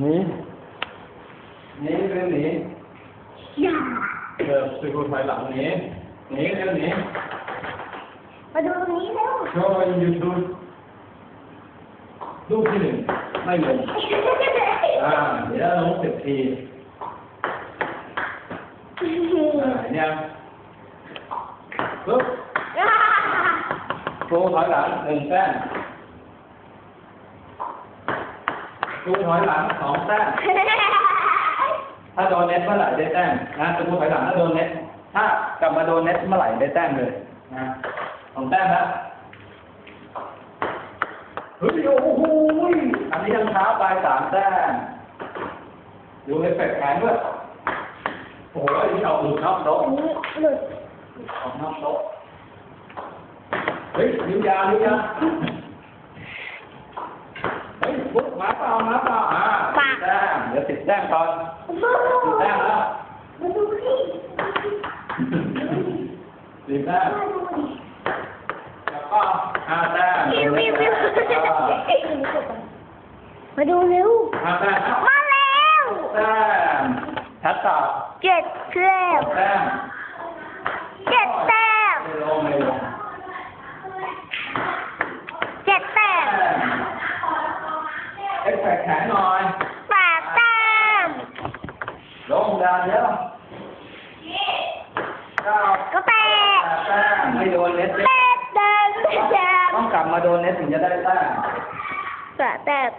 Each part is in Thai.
หนีหนีเร็วหนีอย่าเดินไปคนถอยหลังหนีหนีเร็วหนีมาดูตรงนี้เร็ว โชว์ยูทูบ ลูกที่หนึ่งไม่ลงอ่าเดี๋ยวลงสิบทีอ่าเนี่ยปึ๊บครูถอยหลังหนึ่งแต้มครูถอยหลังสองแต้มถ้าโดนเน็ตเมื่อไหร่ได้แต้มนะสมมติถอยหลังถ้าโดนเน็ตถ้ากลับมาโดนเน็ตเมื่อไหร่ได้แต้มเลยนะสองแต้มแล้วเฮ้ยโอ้โหอันนี้ยังช้าไปสามแต้มดูเอฟเฟกต์แขนด้วยโอ้โหอันนี้เอาหลุดนอกโต๊ะอันนี้หลุดออกนอกโต๊ะเฮ้ยนิ้วยาวนิ้วยาวเฮ้ยปุ๊บมาเปล่ามาเปล่าอ่าสิบแต้มเดี๋ยวสิบแต้มก่อนสิบแต้มแล้วมาดูสิสิบแต้มมาดูดิแล้วก็ห้าแต้มวิววิววิวมาดูเร็วห้าแต้มครับมาแล้วแต้มชัดต่อเจ็ดแต้มแต้มเจ็ดแต้มไม่ลงไม่ลงเจ็ดแต้มแต้มเอ็กแฝกแขนหน่อยแปดแต้มลง ดานเดียวเก้าก็แปดแปดแต้มไม่โดนเน็ตแปดแต้มแปดแต้มต้องกลับมาโดนเน็ตถึงจะได้แต้มแปดแต้ม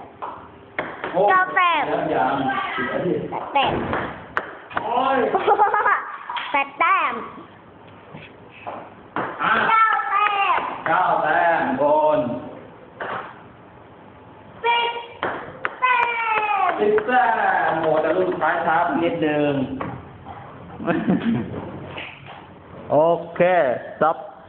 โอ้เก้าแต้มยังยังสิบนาทีแปดแต้มโอ้ยแปดแต้มอะเก้าแต้มเก้าแต้มบน สิบแต้ มสิบแต้มโหแต่ลูกสุดท้ายช้าไปนิดนึง โอเค stop